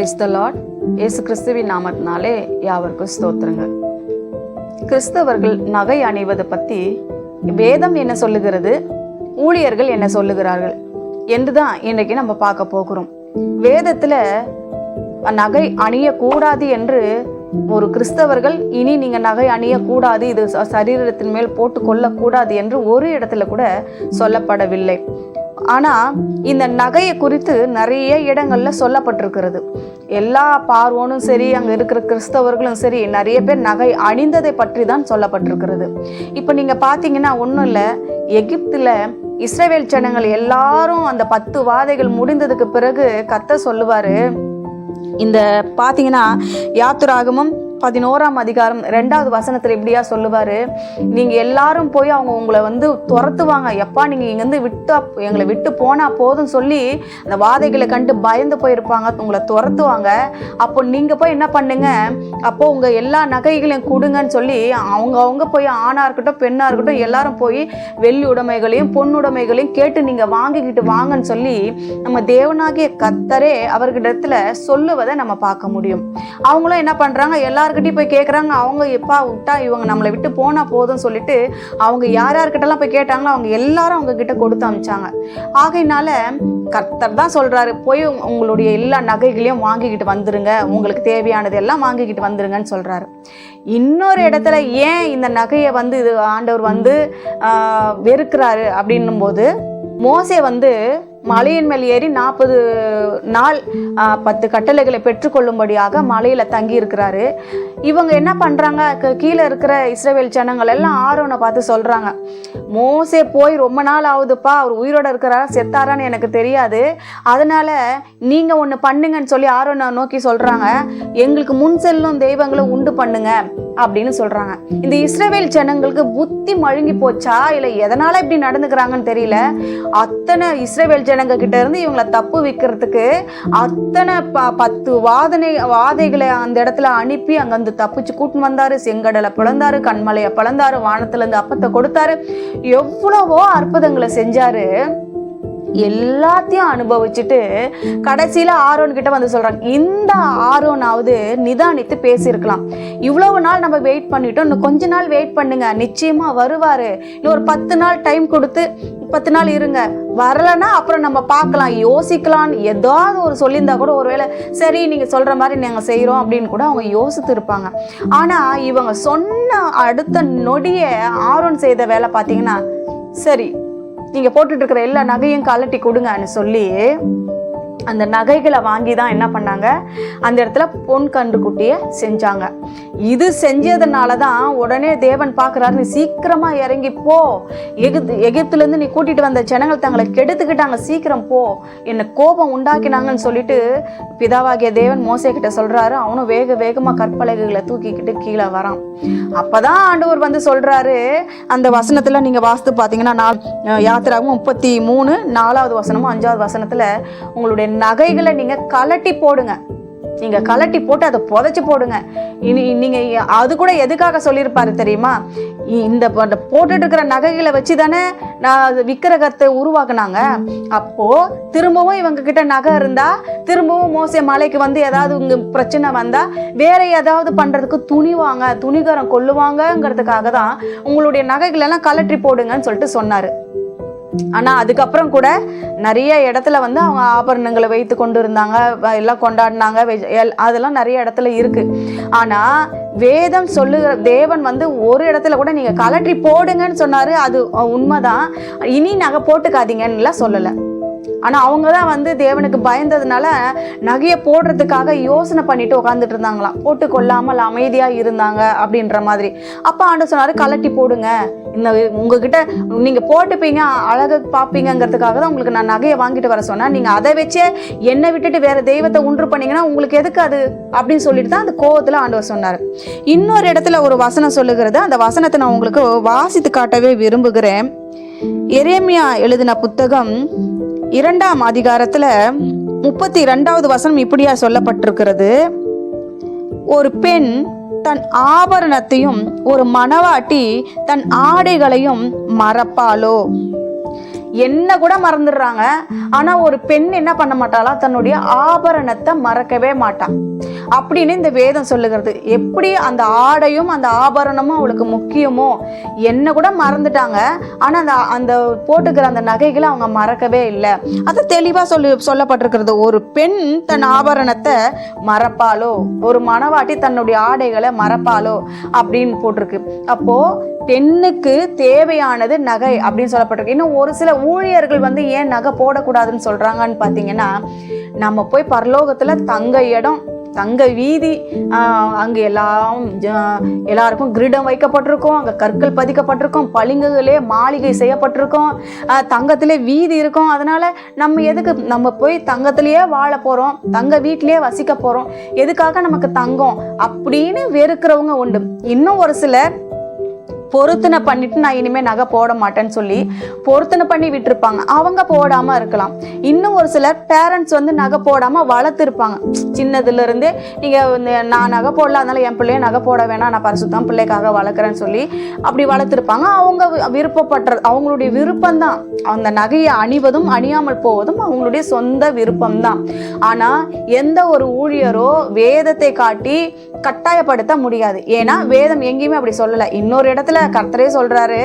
Praise the Lord இயேசு கிறிஸ்துவின் நாமத்தினாலே யாவருக்கும் ஸ்தோத்திரங்கள். கிறிஸ்தவர்கள் நகை அணிவது பற்றி வேதம் என்ன சொல்லுகிறது? ஊழியர்கள் என்ன சொல்லுகிறார்கள்? என்று தான் இன்றைக்கி நம்ம பார்க்க போகிறோம். வேதத்தில் நகை அணியக்கூடாது என்று ஒரு கிறிஸ்தவர்கள் இனி நீங்கள் நகை அணியக்கூடாது இது சரீரத்தின் மேல் போட்டு கொள்ளக்கூடாது என்று ஒரு இடத்துல கூட சொல்லப்படவில்லை. ஆனால் இந்த நகையை குறித்து நிறைய இடங்களில் சொல்லப்பட்டிருக்கிறது. எல்லா பார்வோனும் சரி அங்கே இருக்கிற கிறிஸ்தவர்களும் சரி நிறைய பேர் நகை அணிந்ததை பற்றி தான் சொல்லப்பட்டிருக்கிறது. இப்போ நீங்கள் பார்த்தீங்கன்னா ஒன்றும் இல்லை. எகிப்தில் இஸ்ரேவேல் ஜனங்கள் எல்லாரும் அந்த பத்து வாதைகள் முடிந்ததுக்கு பிறகு கத்த சொல்லுவார். இந்த பார்த்தீங்கன்னா யாத்துராகமும் பதினோராம் அதிகாரம் ரெண்டாவது வசனத்தில் இப்படியா சொல்லுவார்? நீங்கள் எல்லாரும் போய் அவங்க உங்களை வந்து துரத்துவாங்க. எப்பா நீங்கள் இங்கேருந்து விட்டு எங்களை விட்டு போனால் போதும் சொல்லி அந்த வாதைகளை கண்டு பயந்து போயிருப்பாங்க. உங்களை துரத்துவாங்க. அப்போ நீங்கள் போய் என்ன பண்ணுங்க? அப்போ உங்கள் எல்லா நகைகளையும் கொடுங்கன்னு சொல்லி அவங்க அவங்க போய் ஆணாக இருக்கட்டும் பெண்ணாக இருக்கட்டும் எல்லாரும் போய் வெள்ளி உடைமைகளையும் பொன்னுடைமைகளையும் கேட்டு நீங்கள் வாங்கிக்கிட்டு வாங்கன்னு சொல்லி நம்ம தேவனாகிய கத்தரே அவர்கிட்டத்துல சொல்லுவதை நம்ம பார்க்க முடியும். அவங்களும் என்ன பண்ணுறாங்க எல்லாருக்கிட்டையும் போய் கேட்குறாங்க அவங்க எப்பா விட்டா இவங்க நம்மளை விட்டு போனால் போதும் சொல்லிட்டு அவங்க யார் யார்கிட்டலாம் போய் கேட்டாங்களோ அவங்க எல்லாரும் அவங்க கிட்ட கொடுத்து அமிச்சாங்க. ஆகையினால கர்த்தர் தான் சொல்கிறாரு போய் உங்களுடைய எல்லா நகைகளையும் வாங்கிக்கிட்டு வந்துருங்க உங்களுக்கு தேவையானது எல்லாம் வாங்கிக்கிட்டு வந்துருங்கன்னு சொல்கிறாரு இன்னொரு இடத்துல ஏன் இந்த நகையை வந்து இது ஆண்டவர் வந்து வெறுக்கிறாரு அப்படின்னும் போது மோசே வந்து மலையின் மேல் ஏறி நாற்பது நாள் பத்து கட்டளைகளை பெற்றுக்கொள்ளும்படியாக மலையில் தங்கி இருக்கிறாரு. இவங்க என்ன பண்ணுறாங்க கீழே இருக்கிற இஸ்ரேவேல் ஜனங்கள் எல்லாம் ஆரோனை பார்த்து சொல்கிறாங்க மோசே போய் ரொம்ப நாள் ஆகுதுப்பா அவர் உயிரோட இருக்கிறாரா செத்தாரான்னு எனக்கு தெரியாது. அதனால் நீங்கள் ஒன்று பண்ணுங்கன்னு சொல்லி ஆரோனை நோக்கி சொல்கிறாங்க எங்களுக்கு முன் செல்லும் தெய்வங்களை உண்டு பண்ணுங்கள் அப்படின்னு சொல்றாங்க. இந்த இஸ்ரேவேல் ஜனங்களுக்கு புத்தி மழுங்கி போச்சா? இல்ல எதனால இப்படி நடந்துக்கிறாங்கன்னு தெரியல. அத்தனை இஸ்ரேவேல் ஜனங்க கிட்ட இருந்து இவங்களை தப்பு விற்கிறதுக்கு அத்தனை ப- பத்து வாதனை வாதைகளை அந்த இடத்துல அனுப்பி அங்க வந்து தப்பிச்சு கூட்டின்னு வந்தாரு. செங்கடலை பிளந்தாரு கண்மலையை பிளந்தாரு வானத்துல இருந்து அப்பத்தை கொடுத்தாரு. எவ்வளவோ அற்புதங்களை செஞ்சாரு. எல்லாத்தையும் அனுபவிச்சுட்டு கடைசியில் ஆரோன் கிட்ட வந்து சொல்கிறாங்க இந்த ஆரோனாவது நிதானித்து பேசியிருக்கலாம். இவ்வளவு நாள் நம்ம வெயிட் பண்ணிட்டோம். இன்னும் கொஞ்ச நாள் வெயிட் பண்ணுங்க. நிச்சயமாக வருவார். இன்னும் ஒரு பத்து நாள் டைம் கொடுத்து பத்து நாள் இருங்க. வரலன்னா அப்புறம் நம்ம பார்க்கலாம். யோசிக்கலாம் ஏதாவது ஒரு சொல்லியிருந்தா கூட ஒருவேளை சரி நீங்க சொல்ற மாதிரி நாங்கள் செய்கிறோம் அப்படின்னு கூட அவங்க யோசித்து இருப்பாங்க. ஆனா இவங்க சொன்ன அடுத்த நொடியை ஆரோன் செய்த வேலை பார்த்தீங்கன்னா சரி நீங்கள் போட்டுட்டு இருக்கிற எல்லா நகையும் கலட்டி கொடுங்கன்னு சொல்லி அந்த நகைகளை வாங்கி தான் என்ன பண்ணாங்க? அந்த இடத்துல பொன் கன்றுக்குட்டியை செஞ்சாங்க. இது செஞ்சதுனால தான் உடனே தேவன் பார்க்குறாரு நீ சீக்கிரமாக இறங்கி போ. எகிப்து எகிப்துலேருந்து நீ கூட்டிகிட்டு வந்த ஜனங்கள் தங்களை கெடுத்துக்கிட்டாங்க. சீக்கிரம் போ. என்னை கோபம் உண்டாக்கினாங்கன்னு சொல்லிட்டு பிதாவாகிய தேவன் மோசே கிட்ட சொல்கிறாரு அவனும் வேக வேகமாக கற்பலகைகளை தூக்கிக்கிட்டு கீழே வரான். அப்போ தான் ஆண்டவர் வந்து சொல்கிறாரு அந்த வசனத்தில் நீங்கள் வாஸ்து பார்த்தீங்கன்னா நான் யாத்திராவும் முப்பத்தி மூணு நாலாவது வசனமும் அஞ்சாவது வசனத்தில் உங்களுடைய நகைகளை நீங்கள் கலட்டி போடுங்க. நீங்கள் கலட்டி போட்டு அதை புதைச்சி போடுங்க. இனி நீங்கள் அது கூட எதுக்காக சொல்லியிருப்பாரு தெரியுமா? இ- இந்த போட்டுட்டு இருக்கிற நகைகளை வச்சு தானே நான் அது விக்கிரகத்தை உருவாக்குனாங்க. அப்போது திரும்பவும் இவங்க கிட்ட நகை இருந்தால் திரும்பவும் மோசே மலைக்கு வந்து ஏதாவது இங்க பிரச்சனை வந்தால் வேற ஏதாவது பண்ணுறதுக்கு துணிவாங்க துணிகரம் கொள்ளுவாங்கங்கிறதுக்காக தான் உங்களுடைய நகைகளெல்லாம் கலற்றி போடுங்கன்னு சொல்லிட்டு சொன்னார். ஆனால் அதுக்கப்புறம் கூட நிறைய இடத்துல வந்து அவங்க ஆபரணங்களை வைத்து கொண்டு இருந்தாங்க எல்லாம் கொண்டாடினாங்க வெஜ்- எல்- அதெல்லாம் நிறைய இடத்துல இருக்கு. ஆனால் வேதம் சொல்லுகிற தேவன் வந்து ஒரு இடத்துல கூட நீங்கள் கலற்றி போடுங்கன்னு சொன்னார் அது உண்மைதான். இனி நகை போட்டுக்காதீங்கன்னுலாம் சொல்லலை. ஆனால் அவங்க தான் வந்து தேவனுக்கு பயந்ததுனால நகையை போடுறதுக்காக யோசனை பண்ணிட்டு உட்காந்துட்டு இருந்தாங்களாம். போட்டு கொள்ளாமல் அமைதியாக இருந்தாங்க அப்படின்ற மாதிரி. அப்போ ஆண்டு சொன்னார் கலட்டி போடுங்க. இந்த உங்ககிட்ட நீங்கள் போட்டுப்பீங்க அழகு பார்ப்பீங்கங்கிறதுக்காக தான் உங்களுக்கு நான் நகையை வாங்கிட்டு வர சொன்னேன். நீங்கள் அதை வச்சே என்னை விட்டுட்டு வேற தெய்வத்தை உண்டு பண்ணீங்கன்னா உங்களுக்கு எதுக்கு அது? அப்படின்னு சொல்லிட்டு தான் அந்த கோவத்தில் ஆண்டவர் சொன்னார். இன்னொரு இடத்துல ஒரு வசனம் சொல்லுகிறது. அந்த வசனத்தை நான் உங்களுக்கு வாசித்து காட்டவே விரும்புகிறேன். எரேமியா எழுதின புத்தகம் இரண்டாம் அதிகாரத்துல முப்பத்தி ரெண்டாவது வசனம் இப்படியா சொல்லப்பட்டிருக்கிறது. ஒரு பெண் தன் ஆபரணத்தையும் ஒரு மணவாட்டி தன் ஆடைகளையும் மறப்பாளோ? என்ன கூட மறந்துடுறாங்க. ஆனா ஒரு பெண் என்ன பண்ண மாட்டாளா? தன்னுடைய ஆபரணத்தை மறக்கவே மாட்டான் அப்படின்னு இந்த வேதம் சொல்லுகிறது. எப்படி அந்த ஆடையும் அந்த ஆபரணமும் அவளுக்கு முக்கியமோ? என்ன கூட மறந்துட்டாங்க. ஆனா அந்த அந்த போட்டுக்கிற அந்த நகைகளை அவங்க மறக்கவே இல்லை. அது தெளிவா சொல்லி சொல்லப்பட்டிருக்கிறது. ஒரு பெண் தன் ஆபரணத்தை மறப்பாளோ? ஒரு மனவாட்டி தன்னுடைய ஆடைகளை மறப்பாளோ? அப்படின்னு போட்டிருக்கு. அப்போ பெண்ணுக்கு தேவையானது நகை அப்படின்னு சொல்லப்பட்டிருக்கு. இன்னும் ஒரு சில ஊழியர்கள் வந்து ஏன் நகை போடக்கூடாதுன்னு சொல்கிறாங்கன்னு பார்த்தீங்கன்னா நம்ம போய் பரலோகத்தில் தங்க இடம் தங்க வீதி அங்கே எல்லாம் ஜ- எல்லாருக்கும் கிரீடம் வைக்கப்பட்டிருக்கும் அங்கே கற்கள் பதிக்கப்பட்டிருக்கும் பளிங்குகளே மாளிகை செய்யப்பட்டிருக்கும் தங்கத்திலே வீதி இருக்கும். அதனால் நம்ம எதுக்கு நம்ம போய் தங்கத்திலேயே வாழ போகிறோம் தங்க வீட்டிலேயே வசிக்க போகிறோம் எதுக்காக நமக்கு தங்கம் அப்படின்னு வெறுக்கிறவங்க உண்டு. இன்னும் ஒரு சிலர் பொருத்தனை பண்ணிட்டு நான் இனிமே நகை போட மாட்டேன்னு சொல்லி பொருத்தனை பண்ணி விட்டுருப்பாங்க. அவங்க போடாம இருக்கலாம். இன்னும் ஒரு சிலர் பேரண்ட்ஸ் வந்து நகை போடாம வளர்த்துருப்பாங்க. சின்னதுல இருந்தே நீங்க வந்து நான் நகை போடல அதனால என் பிள்ளைய நகை போட வேணாம் நான் பரிசுத்தான் பிள்ளைக்காக வளர்க்குறேன்னு சொல்லி அப்படி வளர்த்துருப்பாங்க. அவங்க விருப்பப்படுறது அவங்களுடைய விருப்பம்தான். அந்த நகையை அணிவதும் அணியாமல் போவதும் அவங்களுடைய சொந்த விருப்பம்தான். ஆனா எந்த ஒரு ஊழியரோ வேதத்தை காட்டி கட்டாயப்படுத்த முடியாது. ஏன்னா வேதம் எங்கேயுமே அப்படி சொல்லலை. இன்னொரு இடத்துல கர்த்தரே சொல்கிறாரு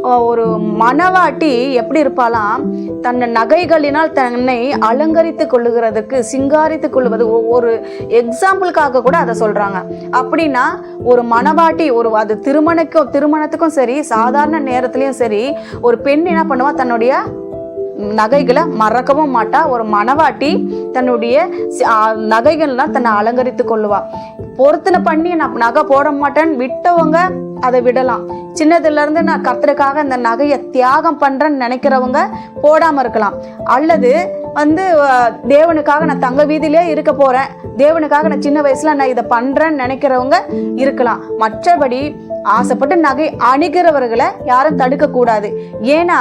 ஒரு மணவாட்டி எப்படி இருப்பாளாம்? தன் நகைகளினால் தன்னை அலங்கரித்து கொள்ளுகிறதுக்கு சிங்காரித்து கொள்வது ஒ- ஒரு எக்ஸாம்பிளுக்காக கூட அதை சொல்கிறாங்க அப்படின்னா ஒரு மணவாட்டி ஒரு அது திருமணக்கும் திருமணத்துக்கும் சரி சாதாரண நேரத்துலேயும் சரி ஒரு பெண் என்ன பண்ணுவா? தன்னுடைய நகைகளை மறக்கவும் மாட்டா. ஒரு மணவாட்டி தன்னுடைய நகைகள்லாம் தன்னை அலங்கரித்து கொள்ளுவா. பொருத்தனை பண்ணி நான் நகை போட மாட்டேன்னு விட்டவங்க அதை விடலாம். சின்னதுலேருந்து நான் கத்துறக்காக இந்த நகையை தியாகம் பண்ணுறேன்னு நினைக்கிறவங்க போடாமல் இருக்கலாம். அல்லது வந்து தேவனுக்காக நான் தங்க வீதியிலே இருக்க போகிறேன் தேவனுக்காக நான் சின்ன வயசில் நான் இதை பண்ணுறேன்னு நினைக்கிறவங்க இருக்கலாம். மற்றபடி ஆசைப்பட்டு நகை அணுகிறவர்களை யாரும் தடுக்கக்கூடாது. ஏன்னா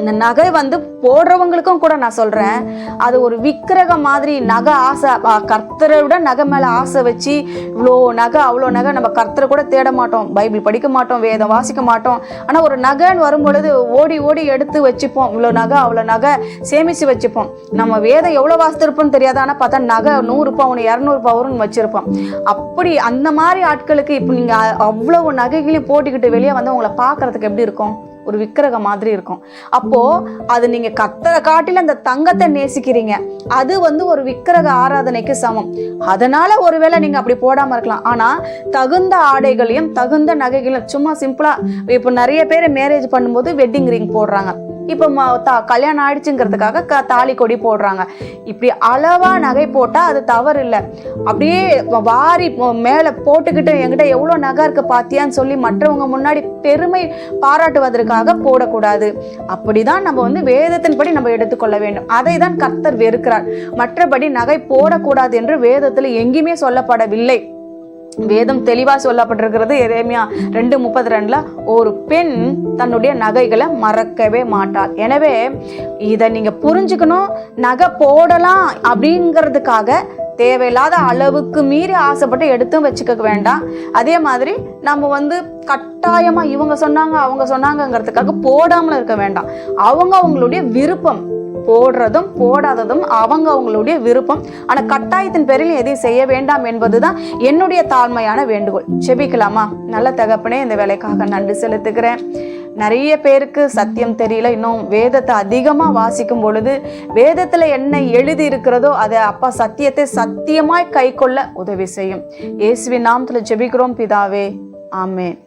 இந்த நகை வந்து போடுறவங்களுக்கும் கூட நான் சொல்றேன். அது ஒரு விக்கிரகம் மாதிரி நகை ஆசை. கர்த்தரை விட நகை மேல ஆசை வச்சு இவ்வளோ நகை அவ்வளோ நகை நம்ம கர்த்தரை கூட தேட மாட்டோம். பைபிள் படிக்க மாட்டோம் வேதம் வாசிக்க மாட்டோம். ஆனா ஒரு நகைன்னு வரும்பொழுது ஓடி ஓடி எடுத்து வச்சுப்போம். இவ்வளோ நகை அவ்வளோ நகை சேமிச்சு வச்சுப்போம். நம்ம வேதம் எவ்வளோ வாசித்திருப்போம்னு தெரியாது. ஆனால் பார்த்தா நகை நூறு ஒன்று இரநூறு வரும்னு வச்சிருப்போம். அப்படி அந்த மாதிரி ஆட்களுக்கு இப்போ நீங்க அவ்வளோ அவ்வளவு நகைகளையும் போட்டுக்கிட்டு வெளியே வந்து உங்களை பார்க்கறதுக்கு எப்படி இருக்கும்? ஒரு விக்கிரகம் மாதிரி இருக்கும். அப்போ அது நீங்க கத்தரை காட்டில அந்த தங்கத்தை நேசிக்கிறீங்க. அது வந்து ஒரு விக்கிரக ஆராதனைக்கு சமம். அதனால ஒருவேளை நீங்க அப்படி போடாம இருக்கலாம். ஆனா தகுந்த ஆடைகளையும் தகுந்த நகைகளையும் சும்மா சிம்பிளா இப்போ நிறைய பேர் மேரேஜ் பண்ணும்போது வெட்டிங் ரிங் போடுறாங்க. இப்போ ம- கல்யாணம் ஆயிடுச்சுங்கிறதுக்காக க தாலி கொடி போடுறாங்க. இப்படி அளவாக நகை போட்டால் அது தவறு இல்லை அப்படியே வாரி மேலே போட்டுக்கிட்டு என்கிட்ட எவ்வளோ நகை இருக்கு பார்த்தியான்னு சொல்லி மற்றவங்க முன்னாடி பெருமை பாராட்டுவதற்காக போடக்கூடாது. அப்படி தான் நம்ம வந்து வேதத்தின்படி நம்ம எடுத்துக்கொள்ள வேண்டும். அதை தான் கர்த்தர் வெறுக்கிறார். மற்றபடி நகை போடக்கூடாது என்று வேதத்தில் எங்கேயுமே சொல்லப்படவில்லை. வேதம் தெளிவாக சொல்லப்பட்டிருக்கிறது. எரேமியா ரெண்டு முப்பத்தி ரெண்டில் ஒரு பெண் தன்னுடைய நகைகளை மறக்கவே மாட்டாள். எனவே இதை நீங்கள் புரிஞ்சுக்கணும் நகை போடலாம் அப்படிங்கிறதுக்காக தேவையில்லாத அளவுக்கு மீறி ஆசைப்பட்டு எடுத்தும் வச்சுக்க வேண்டாம். அதே மாதிரி நம்ம வந்து கட்டாயமாக இவங்க சொன்னாங்க அவங்க சொன்னாங்கங்கிறதுக்காக போடாமல் இருக்க வேண்டாம். அவங்க அவங்களுடைய விருப்பம். போடுறதும் போடாததும் அவங்க அவங்களுடைய விருப்பம். ஆனால் கட்டாயத்தின் பேரில் எதையும் செய்ய வேண்டாம் என்பது தான் என்னுடைய தாழ்மையான வேண்டுகோள். செபிக்கலாமா? நல்ல தகப்பனே இந்த வேலைக்காக நன்றி செலுத்துகிறேன். நிறைய பேருக்கு சத்தியம் தெரியல. இன்னும் வேதத்தை அதிகமாக வாசிக்கும் பொழுது வேதத்தில் என்ன எழுதி இருக்கிறதோ அதை அப்பா சத்தியத்தை சத்தியமாய் கைக்கொள்ள உதவி செய்யும். இயேசுவின் நாமத்தில் ஜெபிக்கிறோம் பிதாவே. ஆமென்.